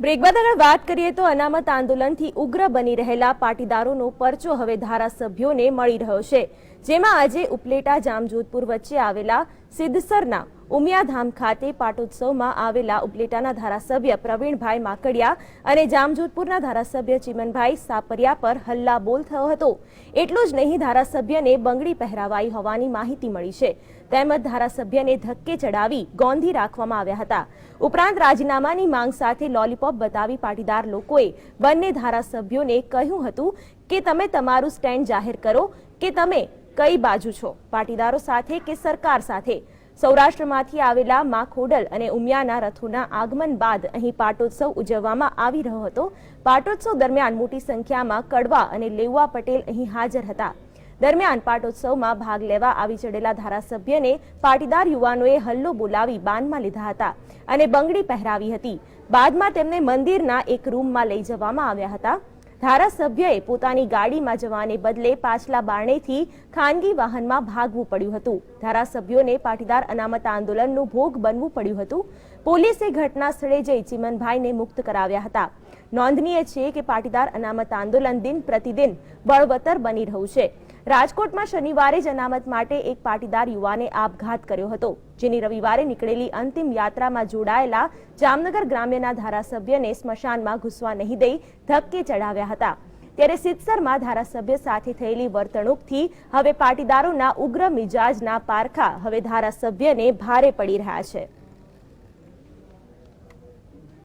Break બાદ આગળ વાત કરીએ તો અનામત આંદોલનથી ઉગ્ર બની રહેલા પાટીદારોનો પરચો હવે ધારાસભ્યોને મળી રહ્યો છે, જેમાં આજે ઉપલેટા, જામજોધપુર વચ્ચે આવેલા સિદ્ધસરના ઉમિયાધામ ખાતે પાટોત્સવમાં આવેલા ઉપલેટાના ધારાસભ્ય પ્રવીણભાઈ માકડિયા અને જામજોધપુરના ધારાસભ્ય ચિમનભાઈ સાપરિયા પર હલ્લા બોલ થયો હતો. એટલું જ નહીં, ધારાસભ્યને બંગડી પહેરાવાઈ હોવાની માહિતી મળી છે. તેમજ ધારાસભ્યને ધક્કે ચડાવી ગોંધી રાખવામાં આવ્યા હતા. ઉપરાંત રાજીનામાની માંગ સાથે લોલીપોપ બતાવી પાટીદાર લોકોએ બંને ધારાસભ્યોને કહ્યું હતું કે, તમે તમારું સ્ટેન્ડ જાહેર કરો, કે તમે કઈ બાજુ છો? પાટીદારો સાથે કે સરકાર સાથે? સૌરાષ્ટ્રમાંથી આવેલા મા ખોડલ અને ઉમિયાના રથોના આગમન બાદ અહીં પાટોત્સવ ઉજવવામાં આવી રહ્યો હતો. પાટોત્સવ દરમિયાન મોટી સંખ્યામાં કડવા અને લેઉવા પટેલ અહીં હાજર હતા. દરમિયાન પાટોત્સવમાં ભાગ લેવા આવી ચડેલા ધારાસભ્યને પાટીદાર યુવાનોએ હલ્લો બોલાવી બાનમાં લીધા હતા અને બંગડી પહેરાવી હતી. બાદમાં તેમને મંદિરના એક રૂમમાં લઈ જવામાં આવ્યા હતા. ધારાસભ્યએ પોતાની ગાડીમાં જવાને બદલે પાછલા બારણેથી ખાનગી વાહનમાં ભાગવું પડ્યું હતું. ધારાસભ્યોને પાટીદાર અનામત આંદોલનનું ભોગ બનવું પડ્યું હતું. પોલીસે ઘટના સ્થળે જઈ ચિમનભાઈને મુક્ત કરાવ્યા હતા. નોંધનીય છે કે પાટીદાર અનામત આંદોલન દિન પ્રતિદિન બળવતર બની રહ્યું છે. રાજકોટમાં શનિવારે અનામત માટે એક પાટીદાર યુવાને આપઘાત કર્યો હતો, જેની રવિવારે નીકળેલી અંતિમ યાત્રામાં જોડાયેલા જામનગર ગ્રામ્યના ધારાસભ્યને સ્મશાનમાં ઘૂસવા નહીં દઈ ધક્કે ચડાવ્યા હતા. ત્યારે સિત્સરમાં ધારાસભ્ય સાથે થયેલી વર્તણૂકથી હવે પાટીદારોના ઉગ્ર મિજાજના પારખા હવે ધારાસભ્યને ભારે પડી રહ્યા છે.